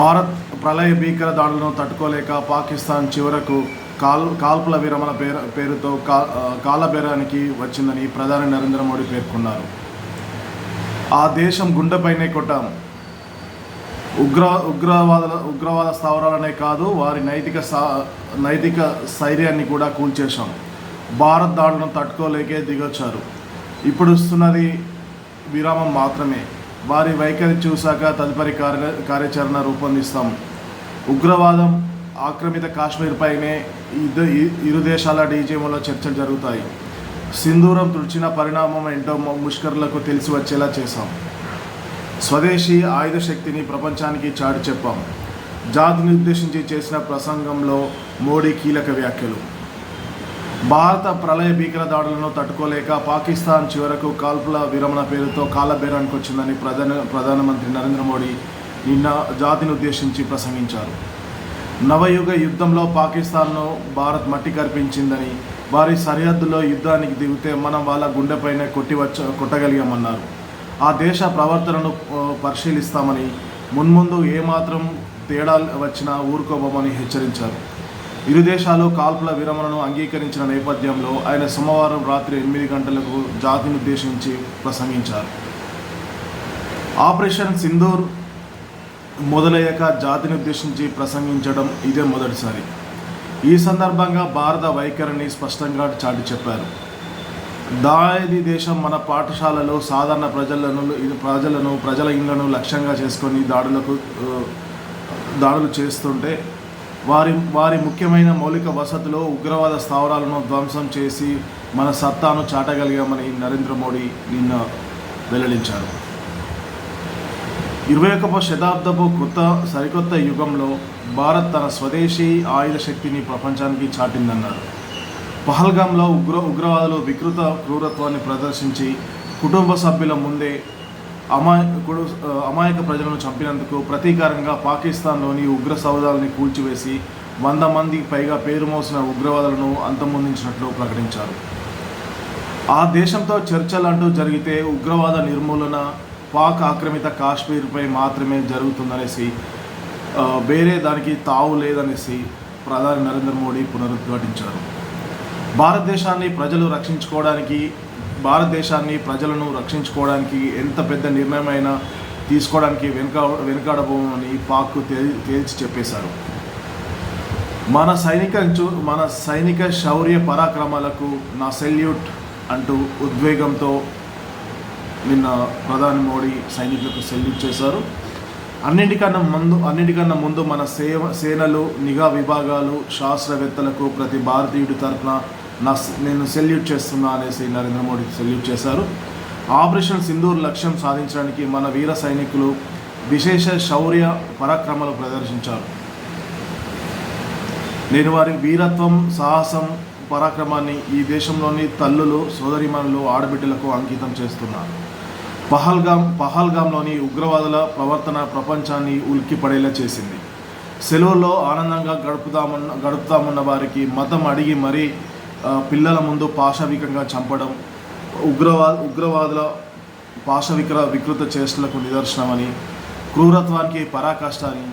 భారత్ ప్రళయ భీకర దాడులను తట్టుకోలేక పాకిస్తాన్ చివరకు కాల్ కాల్పుల విరమణ పేరు పేరుతో కా కాలబేరానికి వచ్చిందని ప్రధాని నరేంద్ర మోడీ పేర్కొన్నారు. ఆ దేశం గుండెపైనే కొట్టాం. ఉగ్ర ఉగ్రవాద ఉగ్రవాద స్థావరాలనే కాదు వారి నైతిక సా నైతిక స్థైర్యాన్ని కూడా కూల్చేశాం. భారత్ దాడులను తట్టుకోలేకే దిగొచ్చారు. ఇప్పుడు ఇస్తున్నది విరామం మాత్రమే. వారి వైఖరి చూశాక తదుపరి కార్య కార్యాచరణ రూపొందిస్తాం. ఉగ్రవాదం ఆక్రమిత కాశ్మీర్పైనే ఇద్ద ఇ- ఇరు దేశాల డీజీఎంలో చర్చలు జరుగుతాయి. సింధూరం తుడిచిన పరిణామం ఏంటో ముష్కర్లకు ముష్కరులకు తెలిసి వచ్చేలా చేశాం. స్వదేశీ ఆయుధ శక్తిని ప్రపంచానికి చాటి చెప్పాం. జాతిని ఉద్దేశించి చేసిన ప్రసంగంలో మోడీ కీలక వ్యాఖ్యలు. భారత ప్రళయ భీకర దాడులను తట్టుకోలేక పాకిస్తాన్ చివరకు కాల్పుల విరమణ పేరుతో కాలబేరానికి వచ్చిందని ప్రధాన ప్రధానమంత్రి నరేంద్ర మోడీ నిన్న జాతిని ఉద్దేశించి ప్రసంగించారు. నవయుగ యుద్ధంలో పాకిస్తాన్ను భారత్ మట్టి కర్పించిందని వారి సరిహద్దులో యుద్ధానికి దిగితే మనం వాళ్ళ గుండెపైన కొట్టివచ్చ కొట్టగలిగామన్నారు. ఆ దేశ ప్రవర్తనను పరిశీలిస్తామని మున్ముందు ఏమాత్రం తేడా వచ్చినా ఊరుకోబోమని హెచ్చరించారు. ఇరు దేశాలు కాల్పుల విరమణను అంగీకరించిన నేపథ్యంలో ఆయన సోమవారం రాత్రి ఎనిమిది గంటలకు జాతిని ఉద్దేశించి ప్రసంగించారు. ఆపరేషన్ సింధూర్ మొదలయ్యాక జాతిని ఉద్దేశించి ప్రసంగించడం ఇదే మొదటిసారి. ఈ సందర్భంగా భారత వైఖరిని స్పష్టంగా చాటి చెప్పారు. దాది దేశం మన పాఠశాలలో సాధారణ ప్రజలను ఇది ప్రజలను ప్రజల ఇళ్ళను లక్ష్యంగా చేసుకొని దాడులకు దాడులు చేస్తుంటే వారి వారి ముఖ్యమైన మౌలిక వసతిలో ఉగ్రవాద స్థావరాలను ధ్వంసం చేసి మన సత్తాను చాటగలిగామని నరేంద్ర మోడీ నిన్న వెల్లడించారు. ఇరవై ఒకవ శతాబ్దపు కొత్త సరికొత్త యుగంలో భారత్ తన స్వదేశీ ఆయుధ శక్తిని ప్రపంచానికి చాటిందన్నారు. పహల్గాంలో ఉగ్ర ఉగ్రవాదులు వికృత క్రూరత్వాన్ని ప్రదర్శించి కుటుంబ సభ్యుల ముందే అమాయకుడు అమాయక ప్రజలను చంపినందుకు ప్రతీకారంగా పాకిస్తాన్లోని ఉగ్ర సౌదాలని కూల్చివేసి వంద మందికి పైగా పేరు మోసిన ఉగ్రవాదులను అంతమొందించినట్లు ప్రకటించారు. ఆ దేశంతో చర్చలు అంటూ జరిగితే ఉగ్రవాద నిర్మూలన పాక్ ఆక్రమిత కాశ్మీర్పై మాత్రమే జరుగుతుందనేసి వేరే దానికి తావు లేదనేసి ప్రధాని నరేంద్ర మోడీ పునరుద్ఘాటించారు. భారతదేశాన్ని ప్రజలు రక్షించుకోవడానికి భారతదేశాన్ని ప్రజలను రక్షించుకోవడానికి ఎంత పెద్ద నిర్ణయమైనా తీసుకోవడానికి వెనుక వెనుకాడబోమని పాక్ తేల్చి చెప్పేశారు. మన సైనిక మన సైనిక శౌర్య పరాక్రమాలకు నా సెల్యూట్ అంటూ ఉద్వేగంతో నిన్న ప్రధాని మోడీ సైనికులకు సెల్యూట్ చేశారు. అన్నిటికన్నా ముందు అన్నిటికన్నా ముందు మన సేవ సేనలు నిఘా విభాగాలు శాస్త్రవేత్తలకు ప్రతి భారతీయుడి తరఫున నా నేను సెల్యూట్ చేస్తున్నా అనేసి నరేంద్ర మోడీ సెల్యూట్ చేశారు. ఆపరేషన్ సింధూర్ లక్ష్యం సాధించడానికి మన వీర సైనికులు విశేష శౌర్య పరాక్రమాలు ప్రదర్శించారు. నేను వారి వీరత్వం సాహసం పరాక్రమాన్ని ఈ దేశంలోని తల్లులు సోదరిమణులు ఆడబిడ్డలకు అంకితం చేస్తున్నారు పహల్గాం పహల్గాంలోని ఉగ్రవాదుల ప్రవర్తన ప్రపంచాన్ని ఉలిక్కిపడేలా చేసింది. సెలవుల్లో ఆనందంగా గడుపుదామన్న గడుపుతామన్న వారికి మతం అడిగి మరీ పిల్లల ముందు పాశవికంగా చంపడం ఉగ్రవా ఉగ్రవాదుల పాశవికర వికృత చేష్టలకు నిదర్శనమని క్రూరత్వానికి పరాకాష్టాన్ని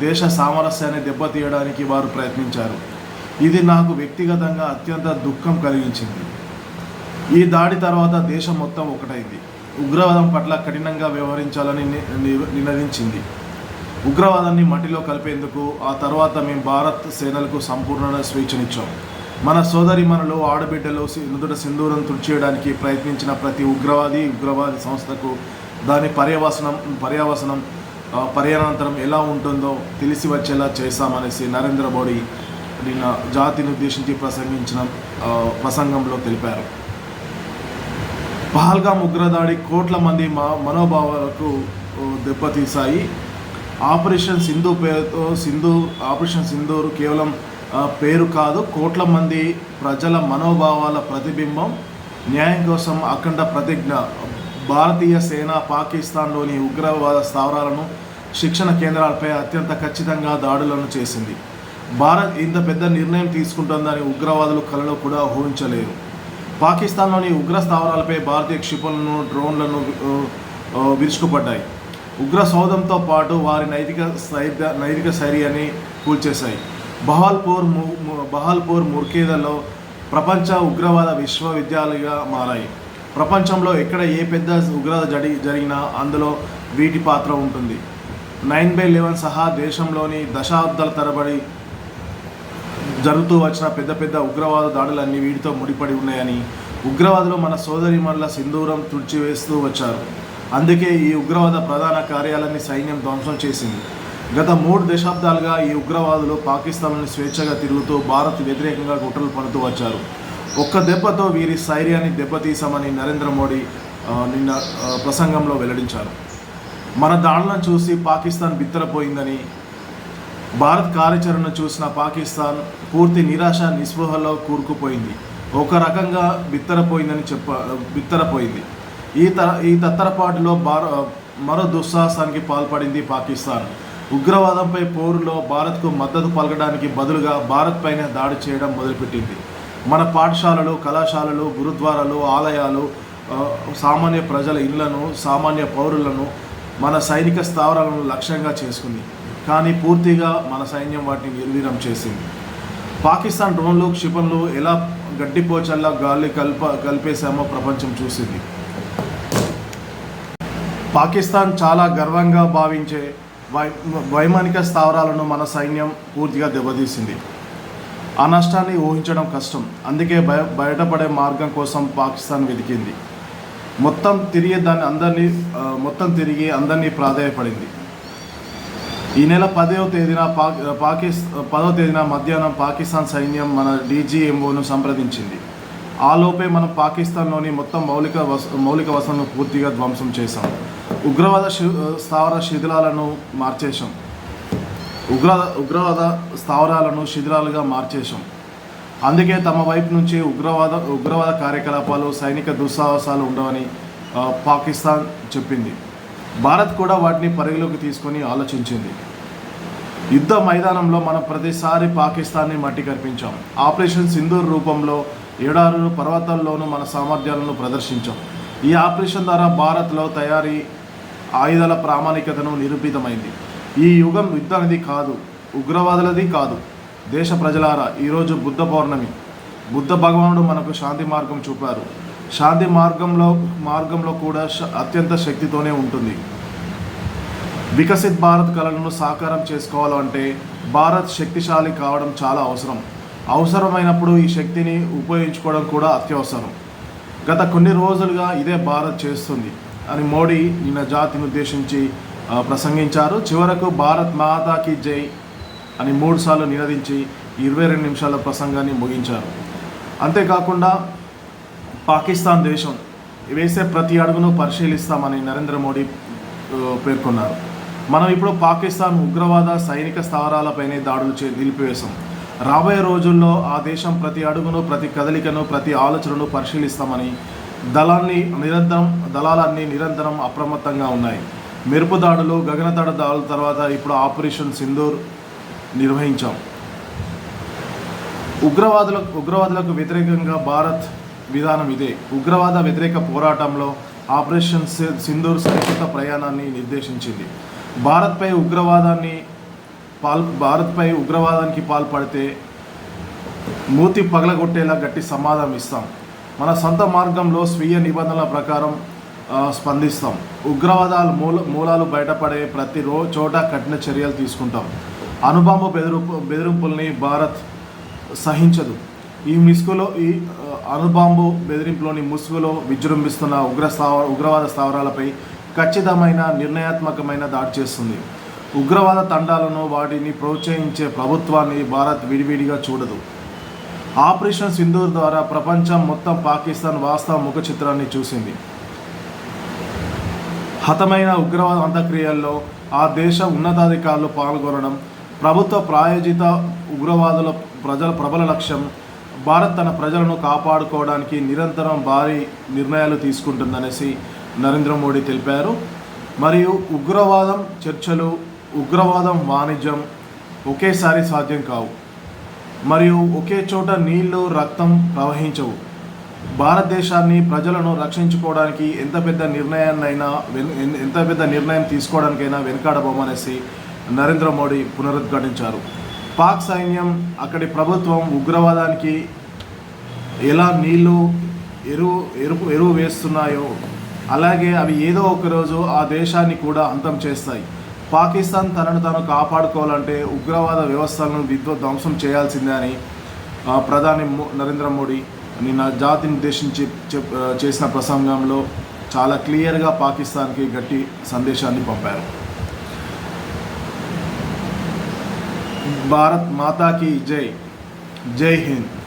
దేశ సామరస్యాన్ని దెబ్బతీయడానికి వారు ప్రయత్నించారు. ఇది నాకు వ్యక్తిగతంగా అత్యంత దుఃఖం కలిగించింది. ఈ దాడి తర్వాత దేశం మొత్తం ఒకటైంది. ఉగ్రవాదం పట్ల కఠినంగా వ్యవహరించాలని ని- నినదించింది. ఉగ్రవాదాన్ని మట్టిలో కలిపేందుకు ఆ తర్వాత మేము భారత్ సేనలకు సంపూర్ణ స్వేచ్ఛనిచ్చాం. మన సోదరిమణులు ఆడబిడ్డలు నుదుట సింధూరం తుడిచేయడానికి ప్రయత్నించిన ప్రతి ఉగ్రవాది ఉగ్రవాది సంస్థకు దాని పర్యవసనం పర్యవసనం పర్యానంతరం ఎలా ఉంటుందో తెలిసి వచ్చేలా చేశామనేసి నరేంద్ర మోడీ నిన్న జాతిని ఉద్దేశించి ప్రసంగించిన ప్రసంగంలో తెలిపారు. పహల్గాం ఉగ్రదాడి కోట్ల మంది మా మనోభావాలకు దెబ్బతీశాయి. ఆపరేషన్ సింధు పేరుతో సింధు ఆపరేషన్ సింధూరు కేవలం పేరు కాదు కోట్ల మంది ప్రజల మనోభావాల ప్రతిబింబం న్యాయం కోసం అఖండ ప్రతిజ్ఞ. భారతీయ సేన పాకిస్తాన్లోని ఉగ్రవాద స్థావరాలను శిక్షణ కేంద్రాలపై అత్యంత ఖచ్చితంగా దాడులను చేసింది. భారత్ ఇంత పెద్ద నిర్ణయం తీసుకుంటుందని ఉగ్రవాదులు కలలో కూడా ఊహించలేరు. పాకిస్తాన్లోని ఉగ్ర స్థావరాలపై భారతీయ క్షిపణులను డ్రోన్లను విరుచుకుపడ్డాయి. ఉగ్ర సౌదంతో పాటు వారి నైతిక నైతిక శైలిని కూల్చేశాయి. బహాల్పూర్ ము బహాల్పూర్ ముర్కేదలో ప్రపంచ ఉగ్రవాద విశ్వవిద్యాలయంగా మారాయి. ప్రపంచంలో ఎక్కడ ఏ పెద్ద ఉగ్రవాద జడి జరిగినా అందులో వీటి పాత్ర ఉంటుంది. నైన్ బై లెవెన్ సహా దేశంలోని దశాబ్దాల తరబడి జరుగుతూ వచ్చిన పెద్ద పెద్ద ఉగ్రవాద దాడులన్నీ వీటితో ముడిపడి ఉన్నాయని ఉగ్రవాదులు మన సోదరిమణుల సింధూరం తుడిచివేస్తూ వచ్చారు. అందుకే ఈ ఉగ్రవాద ప్రధాన కార్యాలన్నీ సైన్యం ధ్వంసం చేసింది. గత మూడు దశాబ్దాలుగా ఈ ఉగ్రవాదులు పాకిస్తాన్లను స్వేచ్ఛగా తిరుగుతూ భారత్ వ్యతిరేకంగా కుట్రలు పడుతూ వచ్చారు. ఒక్క దెబ్బతో వీరి స్థైర్యాన్ని దెబ్బతీసామని నరేంద్ర మోడీ నిన్న ప్రసంగంలో వెల్లడించారు. మన దాడులను చూసి పాకిస్తాన్ బిత్తరపోయిందని భారత్ కార్యాచరణ చూసిన పాకిస్తాన్ పూర్తి నిరాశ నిస్పృహలో కూరుకుపోయింది. ఒక రకంగా బిత్తరపోయిందని చెప్ప బిత్తరపోయింది. ఈ త ఈ తత్తరపాటులో భార మరో దుస్సాహసానికి పాల్పడింది పాకిస్తాన్. ఉగ్రవాదంపై పోరులో భారత్కు మద్దతు పలకడానికి బదులుగా భారత్ పైన దాడి చేయడం మొదలుపెట్టింది. మన పాఠశాలలు కళాశాలలు గురుద్వారాలు ఆలయాలు సామాన్య ప్రజల ఇళ్ళను సామాన్య పౌరులను మన సైనిక స్థావరాలను లక్ష్యంగా చేసుకుంది. కానీ పూర్తిగా మన సైన్యం వాటిని నిర్వీర్యం చేసింది. పాకిస్తాన్ డ్రోన్లు క్షిపణులు ఎలా గడ్డిపోచల్లా గాలి కల్ప కలిపేశామో ప్రపంచం చూసింది. పాకిస్తాన్ చాలా గర్వంగా భావించే వైమానిక స్థావరాలను మన సైన్యం పూర్తిగా దెబ్బతీసింది. ఆ నష్టాన్ని ఊహించడం కష్టం. అందుకే బయ బయటపడే మార్గం కోసం పాకిస్తాన్ వెతికింది. మొత్తం తిరిగి దాన్ని అందరినీ మొత్తం తిరిగి అందరినీ ప్రాధాయపడింది. ఈ నెల పదవ తేదీన పాక్ పాకిస్ పదవ తేదీన మధ్యాహ్నం పాకిస్తాన్ సైన్యం మన డీజీఎంఓను సంప్రదించింది. ఆ లోపే మనం పాకిస్తాన్లోని మొత్తం మౌలిక వస మౌలిక వసతులను పూర్తిగా ధ్వంసం చేశాం. ఉగ్రవాద శి- స్థావర శిథిలాలను మార్చేశాం. ఉగ్ర ఉగ్రవాద స్థావరాలను శిథిలాలుగా మార్చేశాం. అందుకే తమ వైపు నుంచి ఉగ్రవాద ఉగ్రవాద కార్యకలాపాలు సైనిక దుస్సాహసాలు ఉండవని పాకిస్తాన్ చెప్పింది. భారత్ కూడా వాటిని పరిగణలోకి తీసుకొని ఆలోచించింది. యుద్ధ మైదానంలో మనం ప్రతిసారి పాకిస్తాన్ని మట్టి కల్పించాం ఆపరేషన్ సింధూర్ రూపంలో ఏడారు పర్వతాల్లోనూ మన సామర్థ్యాలను ప్రదర్శించాం. ఈ ఆపరేషన్ ద్వారా భారత్లో తయారీ ఆయుధాల ప్రామాణికతను నిరూపితమైంది. ఈ యుగం యుద్ధానిది కాదు ఉగ్రవాదులది కాదు. దేశ ప్రజలారా ఈరోజు బుద్ధ పౌర్ణమి. బుద్ధ భగవానుడు మనకు శాంతి మార్గం చూపారు. శాంతి మార్గంలో మార్గంలో కూడా అత్యంత శక్తితోనే ఉంటుంది. వికసిత్ భారత్ కళలను సాకారం చేసుకోవాలంటే భారత్ శక్తిశాలి కావడం చాలా అవసరం. అవసరమైనప్పుడు ఈ శక్తిని ఉపయోగించుకోవడం కూడా అత్యవసరం. గత కొన్ని రోజులుగా ఇదే భారత్ చేస్తుంది. అని మోడీ నిన్న జాతిని ఉద్దేశించి ప్రసంగించారు. చివరకు భారత్ మాతాకి జై అని మూడుసార్లు నినదించి ఇరవై రెండు నిమిషాల ప్రసంగాన్ని ముగించారు. అంతేకాకుండా పాకిస్తాన్ దేశం వేసే ప్రతి అడుగును పరిశీలిస్తామని నరేంద్ర మోడీ పేర్కొన్నారు. మనం ఇప్పుడు పాకిస్తాన్ ఉగ్రవాద సైనిక స్థావరాలపైనే దాడులు చే నిలిపివేశాం. రాబోయే రోజుల్లో ఆ దేశం ప్రతి అడుగును ప్రతి కదలికను ప్రతి ఆలోచనను పరిశీలిస్తామని దళాన్ని నిరంతరం దళాలన్నీ నిరంతరం అప్రమత్తంగా ఉన్నాయి. మెరుపు దాడులు గగనతడ దాడుల తర్వాత ఇప్పుడు ఆపరేషన్ సింధూర్ నిర్వహించాం. ఉగ్రవాదులకు ఉగ్రవాదులకు వ్యతిరేకంగా భారత్ విధానం ఇదే. ఉగ్రవాద వ్యతిరేక పోరాటంలో ఆపరేషన్ సింధూర్ సరికొత్త ప్రయాణాన్ని నిర్దేశించింది. భారత్పై ఉగ్రవాదాన్ని పాల్ భారత్పై ఉగ్రవాదానికి పాల్పడితే మూతి పగలగొట్టేలా గట్టి సమాధానం ఇస్తాం. మన సొంత మార్గంలో స్వీయ నిబంధనల ప్రకారం స్పందిస్తాం. ఉగ్రవాదాల మూల మూలాలు బయటపడే ప్రతి రో చోట కఠిన చర్యలు తీసుకుంటాం. అనుబాంబు బెదిరింపు బెదిరింపుల్ని భారత్ సహించదు. ఈ ముసుగులో ఈ అనుబాంబు బెదిరింపులోని ముసుగులో విజృంభిస్తున్న ఉగ్ర స్థావ ఉగ్రవాద స్థావరాలపై ఖచ్చితమైన నిర్ణయాత్మకమైన దాడి చేస్తుంది. ఉగ్రవాద తండాలను వాటిని ప్రోత్సహించే ప్రభుత్వాన్ని భారత్ విడివిడిగా చూడదు. ఆపరేషన్ సింధూర్ ద్వారా ప్రపంచం మొత్తం పాకిస్తాన్ వాస్తవ ముఖ చిత్రాన్ని చూసింది. హతమైన ఉగ్రవాద అంత్యక్రియల్లో ఆ దేశ ఉన్నతాధికారులు పాల్గొనడం ప్రభుత్వ ప్రాయోజిత ఉగ్రవాదుల ప్రజల ప్రబల లక్ష్యం భారత్ తన ప్రజలను కాపాడుకోవడానికి నిరంతరం భారీ నిర్ణయాలు తీసుకుంటుందనేసి నరేంద్ర మోడీ తెలిపారు. మరియు ఉగ్రవాదం చర్చలు ఉగ్రవాదం వాణిజ్యం ఒకేసారి సాధ్యం కావు. మరియు ఒకే చోట నీళ్ళు రక్తం ప్రవహించవు. భారతదేశాన్ని ప్రజలను రక్షించుకోవడానికి ఎంత పెద్ద నిర్ణయాన్నైనా వెన్- ఎంత పెద్ద నిర్ణయం తీసుకోవడానికైనా వెనుకాడబోమనేసి నరేంద్ర మోడీ పునరుద్ఘాటించారు. పాక్ సైన్యం అక్కడి ప్రభుత్వం ఉగ్రవాదానికి ఎలా నీళ్ళు ఎరువు ఎరుపు ఎరువు వేస్తున్నాయో అలాగే అవి ఏదో ఒకరోజు ఆ దేశాన్ని కూడా అంతం చేస్తాయి. పాకిస్తాన్ తనను తాను కాపాడుకోవాలంటే ఉగ్రవాద వ్యవస్థలను విధ్వంసం చేయాల్సిందే అని ప్రధాని నరేంద్ర మోడీ నిన్న జాతిని ఉద్దేశించి చెప్- చేసిన ప్రసంగంలో చాలా క్లియర్గా పాకిస్తాన్కి గట్టి సందేశాన్ని పంపారు. భారత్ మాతాకి జై. జై హింద్.